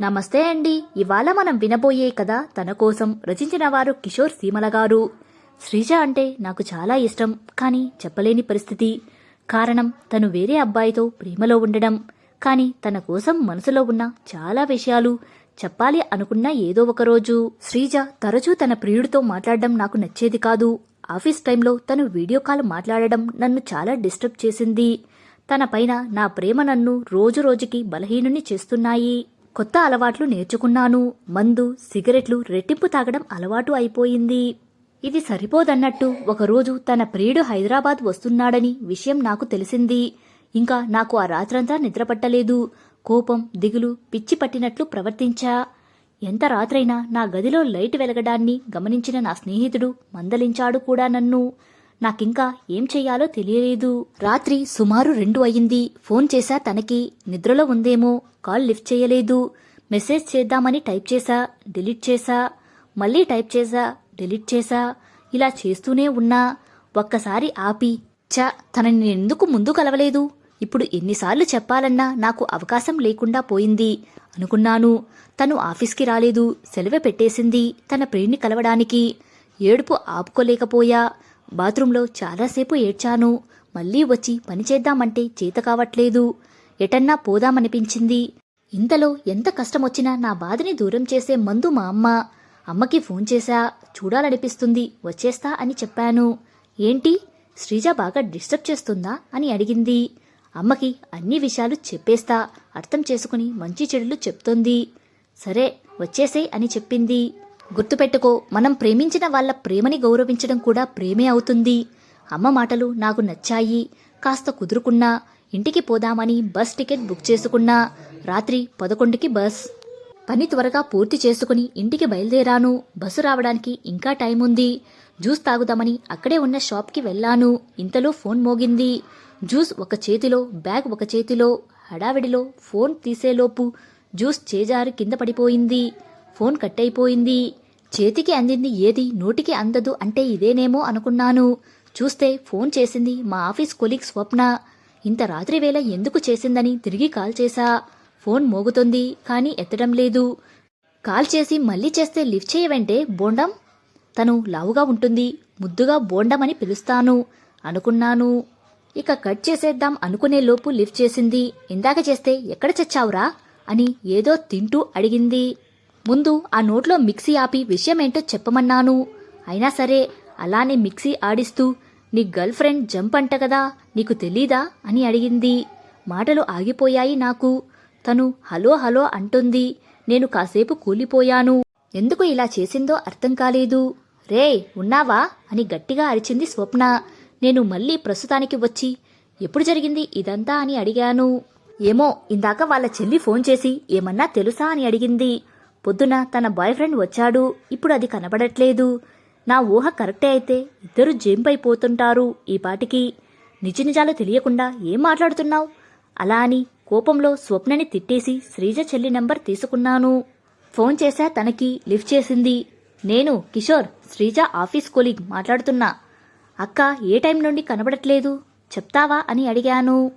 నమస్తే అండి. ఇవాళ మనం వినబోయే కథ తన కోసం రచించిన వారు కిషోర్ సీమల గారు. శ్రీజ అంటే నాకు చాలా ఇష్టం కానీ చెప్పలేని పరిస్థితి. కారణం తను వేరే అబ్బాయితో ప్రేమలో ఉండడం. కానీ తన కోసం మనసులో ఉన్న చాలా విషయాలు చెప్పాలి అనుకున్న ఏదో ఒక రోజు. శ్రీజ తరచూ తన ప్రియుడితో మాట్లాడడం నాకు నచ్చేది కాదు. ఆఫీస్ టైంలో తను వీడియో కాల్ మాట్లాడడం నన్ను చాలా డిస్టర్బ్ చేసింది. తన పైన నా ప్రేమ నన్ను రోజు రోజుకి బలహీనుని చేస్తున్నాయి. కొత్త అలవాట్లు నేర్చుకున్నాను. మందు సిగరెట్లు రెట్టింపు తాగడం అలవాటు అయిపోయింది. ఇది సరిపోదన్నట్టు ఒకరోజు తన ప్రియుడు హైదరాబాద్ వస్తున్నాడని విషయం నాకు తెలిసింది. ఇంకా నాకు ఆ రాత్రంతా నిద్రపట్టలేదు. కోపం దిగులు పిచ్చి పట్టినట్లు ప్రవర్తించా. ఎంత రాత్రైనా నా గదిలో లైట్ వెలగడాన్ని గమనించిన నా స్నేహితుడు మందలించాడు కూడా నన్ను. నాకింకా ఏం చెయ్యాలో తెలియలేదు. రాత్రి సుమారు రెండు అయింది ఫోన్ చేశా తనకి. నిద్రలో ఉందేమో కాల్ లిఫ్ట్ చేయలేదు. మెసేజ్ చేద్దామని టైప్ చేశా డిలీట్ చేశా. మళ్ళీ టైప్ చేశా డిలీట్ చేశా. ఇలా చేస్తూనే ఉన్నా. ఒక్కసారి ఆపి చ తనని నేనెందుకు ముందు కలవలేదు? ఇప్పుడు ఎన్నిసార్లు చెప్పాలన్నా నాకు అవకాశం లేకుండా పోయింది. అనుకున్నాను. తను ఆఫీస్కి రాలేదు. సెలవు పెట్టేసింది తన ప్రియుని కలవడానికి. ఏడుపు ఆపుకోలేకపోయా. బాత్రూంలో చాలాసేపు ఏడ్చాను. మళ్ళీ వచ్చి పని చేద్దామంటే చేత కావట్లేదు. ఎటన్నా పోదామనిపించింది. ఇంతలో ఎంత కష్టమొచ్చినా నా బాధని దూరం చేసే మందు మా అమ్మ. అమ్మకి ఫోన్ చేశా. చూడాలనిపిస్తుంది వచ్చేస్తా అని చెప్పాను. ఏంటి? శ్రీజ బాగా డిస్టర్బ్ చేస్తుందా? అని అడిగింది. అమ్మకి అన్ని విషయాలు చెప్పేస్తా. అర్థం చేసుకుని మంచి చెడులు చెప్తోంది. సరే వచ్చేసే అని చెప్పింది. గుర్తుపెట్టుకో మనం ప్రేమించిన వాళ్ళ ప్రేమని గౌరవించడం కూడా ప్రేమే అవుతుంది. అమ్మ మాటలు నాకు నచ్చాయి. కాస్త కుదురుకున్నా ఇంటికి పోదామని బస్ టికెట్ బుక్ చేసుకున్నా రాత్రి పదకొండుకి బస్. పని త్వరగా పూర్తి చేసుకుని ఇంటికి బయలుదేరాను. బస్సు రావడానికి ఇంకా టైం ఉంది. జ్యూస్ తాగుదామని అక్కడే ఉన్న షాప్కి వెళ్ళాను. ఇంతలో ఫోన్ మోగింది. జ్యూస్ ఒక చేతిలో బ్యాగ్ ఒక చేతిలో హడావిడిలో ఫోన్ తీసేలోపు జ్యూస్ చేజారి కింద పడిపోయింది. ఫోన్ కట్ అయిపోయింది చేతికి అందింది ఏది నోటికి అందదు అంటే ఇదేనేమో అనుకున్నాను. చూస్తే ఫోన్ చేసింది మా ఆఫీస్ కొలీగ్ స్వప్న. ఇంత రాత్రి వేళ ఎందుకు చేసిందని తిరిగి కాల్ చేశా. ఫోన్ మోగుతుంది కానీ ఎత్తడం లేదు. కాల్ చేసి మళ్ళీ చేస్తే లిఫ్ట్ చేయవంటే బోండం? తను లావుగా ఉంటుంది. ముద్దుగా బోండమని పిలుస్తాను అనుకున్నాను. ఇక కట్ చేసేద్దాం అనుకునే లోపు లిఫ్ట్ చేసింది. ఇందాక చేస్తే ఎక్కడ చచ్చావురా? అని ఏదో తింటూ అడిగింది. ముందు ఆ నోట్లో మిక్సీ ఆపి విషయమేంటో చెప్పమన్నాను. అయినా సరే అలానే మిక్సీ ఆడిస్తూ నీ గర్ల్ ఫ్రెండ్ జంప్ అంట కదా నీకు తెలీదా అని అడిగింది. మాటలు ఆగిపోయాయి నాకు. తను హలో హలో అంటుంది. నేను కాసేపు కూలిపోయాను. ఎందుకు ఇలా చేసిందో అర్థం కాలేదు. రే ఉన్నావా అని గట్టిగా అరిచింది స్వప్న. నేను మళ్ళీ ప్రస్తుతానికి వచ్చి ఎప్పుడు జరిగింది ఇదంతా అని అడిగాను. ఏమో ఇందాక వాళ్ళ చెల్లి ఫోన్ చేసి ఏమన్నా తెలుసా అని అడిగింది. పొద్దున తన బాయ్ ఫ్రెండ్ వచ్చాడు. ఇప్పుడు అది కనబడట్లేదు. నా ఊహ కరెక్టే అయితే ఇద్దరు జంపైపోతుంటారు ఈ పాటికి. నిజ నిజాలు తెలియకుండా ఏం మాట్లాడుతున్నావు? అలా అని కోపంలో స్వప్నని తిట్టేసి శ్రీజ చెల్లి నెంబర్ తీసుకున్నాను. ఫోన్ చేశా తనకి లిఫ్ట్ చేసింది. నేను కిషోర్ శ్రీజ ఆఫీస్ కొలీగ్ మాట్లాడుతున్నా. అక్క ఏ టైం నుండి కనబడట్లేదు? చెప్తావా అని అడిగాను.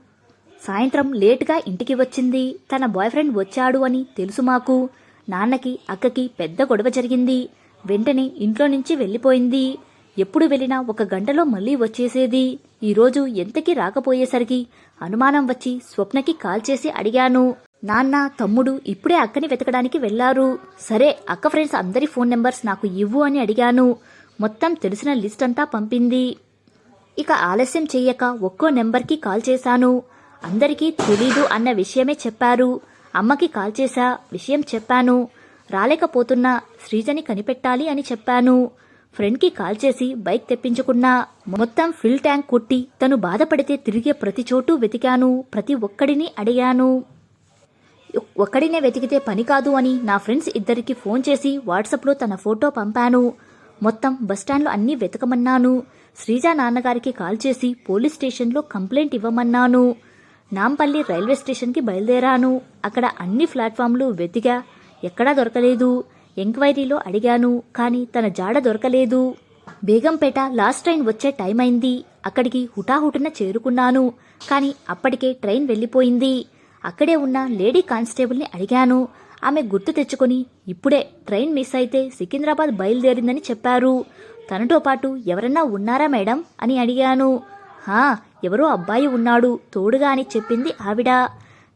సాయంత్రం లేటుగా ఇంటికి వచ్చింది. తన బాయ్ ఫ్రెండ్ వచ్చాడు అని తెలుసు మాకు. నాన్నకి అక్కకి పెద్ద గొడవ జరిగింది. వెంటనే ఇంట్లో నుంచి వెళ్ళిపోయింది. ఎప్పుడు వెళ్ళినా ఒక గంటలో మళ్ళీ వచ్చేసేది. ఈరోజు ఎంతకీ రాకపోయేసరికి అనుమానం వచ్చి స్వప్నకి కాల్ చేసి అడిగాను. నాన్న తమ్ముడు ఇప్పుడే అక్కని వెతకడానికి వెళ్ళారు సరే అక్క ఫ్రెండ్స్ అందరి ఫోన్ నెంబర్స్ నాకు ఇవ్వు అని అడిగాను. మొత్తం తెలిసిన లిస్ట్ అంతా పంపింది. ఇక ఆలస్యం చెయ్యక ఒక్కో నెంబర్కి కాల్ చేశాను. అందరికీ తెలీదు అన్న విషయమే చెప్పారు. అమ్మకి కాల్ చేశా విషయం చెప్పాను. రాలేకపోతున్నా శ్రీజని కనిపెట్టాలి అని చెప్పాను. ఫ్రెండ్కి కాల్ చేసి బైక్ తెప్పించుకున్నా మొత్తం ఫిల్ ట్యాంక్ కొట్టి తను బాధపడితే తిరిగే ప్రతి చోటు వెతికాను ప్రతి ఒక్కడిని అడిగాను. ఒక్కడినే వెతికితే పని కాదు అని నా ఫ్రెండ్స్ ఇద్దరికి ఫోన్ చేసి వాట్సాప్లో తన ఫోటో పంపాను. మొత్తం బస్టాండ్లో అన్నీ వెతకమన్నాను. శ్రీజ నాన్నగారికి కాల్ చేసి పోలీస్ స్టేషన్లో కంప్లైంట్ ఇవ్వమన్నాను. నాంపల్లి రైల్వే స్టేషన్కి బయలుదేరాను. అక్కడ అన్ని ప్లాట్ఫామ్లు వెతిగా ఎక్కడా దొరకలేదు. ఎంక్వైరీలో అడిగాను కానీ తన జాడ దొరకలేదు. బేగంపేట లాస్ట్ ట్రైన్ వచ్చే టైం అయింది. అక్కడికి హుటాహుటిన చేరుకున్నాను కానీ అప్పటికే ట్రైన్ వెళ్ళిపోయింది. అక్కడే ఉన్న లేడీ కానిస్టేబుల్ని అడిగాను. ఆమె గుర్తు తెచ్చుకొని ఇప్పుడే ట్రైన్ మిస్ అయితే సికింద్రాబాద్ బయలుదేరిందని చెప్పారు. తనతో పాటు ఎవరన్నా ఉన్నారా మేడం? అని అడిగాను. హా ఎవరో అబ్బాయి ఉన్నాడు తోడుగా అని చెప్పింది ఆవిడ.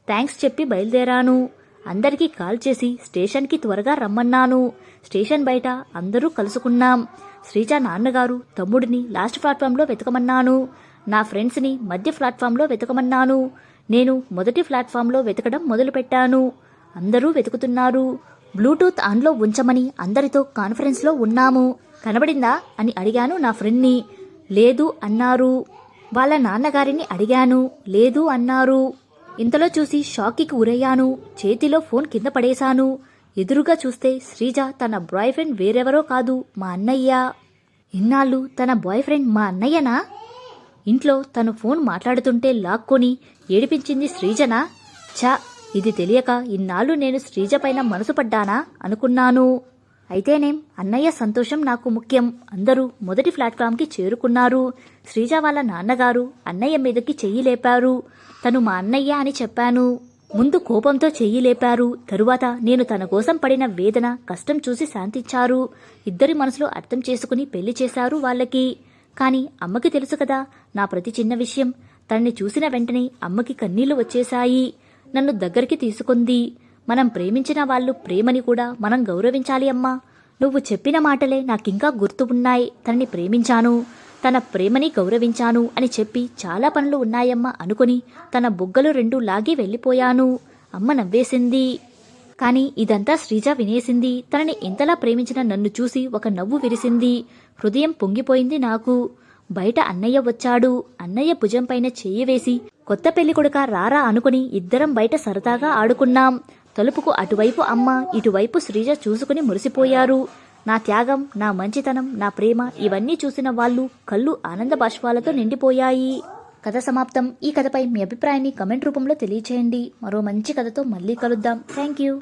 థ్యాంక్స్ చెప్పి బయలుదేరాను. అందరికీ కాల్ చేసి స్టేషన్కి త్వరగా రమ్మన్నాను. స్టేషన్ బయట అందరూ కలుసుకున్నాం. శ్రీజ నాన్నగారు తమ్ముడిని లాస్ట్ ప్లాట్ఫామ్లో వెతకమన్నాను. నా ఫ్రెండ్స్ని మధ్య ప్లాట్ఫామ్లో వెతకమన్నాను. నేను మొదటి ప్లాట్ఫామ్లో వెతకడం మొదలుపెట్టాను. అందరూ వెతుకుతున్నారు. బ్లూటూత్ ఆన్లో ఉంచమని అందరితో కాన్ఫరెన్స్లో ఉన్నాము. కనబడిందా అని అడిగాను నా ఫ్రెండ్ని. లేదు అన్నారు. వాళ్ళ నాన్నగారిని అడిగాను. లేదు అన్నారు. ఇంతలో చూసి షాక్కి గురయ్యాను చేతిలో ఫోన్ కింద పడేశాను. ఎదురుగా చూస్తే శ్రీజ తన బాయ్ ఫ్రెండ్ వేరెవరో కాదు మా అన్నయ్య. ఇన్నాళ్ళు తన బాయ్ ఫ్రెండ్ మా అన్నయ్యనా? ఇంట్లో తను ఫోన్ మాట్లాడుతుంటే లాక్కొని ఏడిపించింది శ్రీజనా? ఛా ఇది తెలియక ఇన్నాళ్ళు నేను శ్రీజ పైన మనసు పడ్డానా అనుకున్నాను. అయితేనేం అన్నయ్య సంతోషం నాకు ముఖ్యం. అందరూ మొదటి ప్లాట్ఫామ్కి చేరుకున్నారు. శ్రీజ వాళ్ళ నాన్నగారు అన్నయ్య మీదకి చెయ్యి లేపారు. తను మా అన్నయ్య అని చెప్పాను. ముందు కోపంతో చెయ్యి లేపారు. తరువాత నేను తన కోసం పడిన వేదన కష్టం చూసి శాంతించారు. ఇద్దరి మనసులో అర్థం చేసుకుని పెళ్ళి చేశారు వాళ్ళకి. కాని అమ్మకి తెలుసు కదా నా ప్రతి చిన్న విషయం. తనని చూసిన వెంటనే అమ్మకి కన్నీళ్ళు వచ్చేశాయి. నన్ను దగ్గరికి తీసుకుంది. మనం ప్రేమించిన వాళ్ళు ప్రేమని కూడా మనం గౌరవించాలి అమ్మా. నువ్వు చెప్పిన మాటలే నాకింకా గుర్తు ఉన్నాయి. తనని ప్రేమించాను తన ప్రేమని గౌరవించాను అని చెప్పి చాలా పనులు ఉన్నాయమ్మా అనుకుని తన బుగ్గలు రెండు లాగి వెళ్ళిపోయాను. అమ్మ నవ్వేసింది. కానీ ఇదంతా శ్రీజ వినేసింది. తనని ఇంతలా ప్రేమించిన నన్ను చూసి ఒక నవ్వు విరిసింది. హృదయం పొంగిపోయింది నాకు. బయట అన్నయ్య వచ్చాడు. అన్నయ్య భుజంపైన చెయ్యి వేసి కొత్త పెళ్ళి కొడుక రారా అనుకుని ఇద్దరం బయట సరదాగా ఆడుకున్నాం. తలుపుకు అటువైపు అమ్మ ఇటువైపు శ్రీజ చూసుకుని మురిసిపోయారు. నా త్యాగం నా మంచితనం నా ప్రేమ ఇవన్నీ చూసిన వాళ్ళు కళ్ళు ఆనంద బాష్పాలతో నిండిపోయాయి. కథ సమాప్తం. ఈ కథపై మీ అభిప్రాయాన్ని కమెంట్ రూపంలో తెలియచేయండి. మరో మంచి కథతో మళ్ళీ కలుద్దాం. Thank you.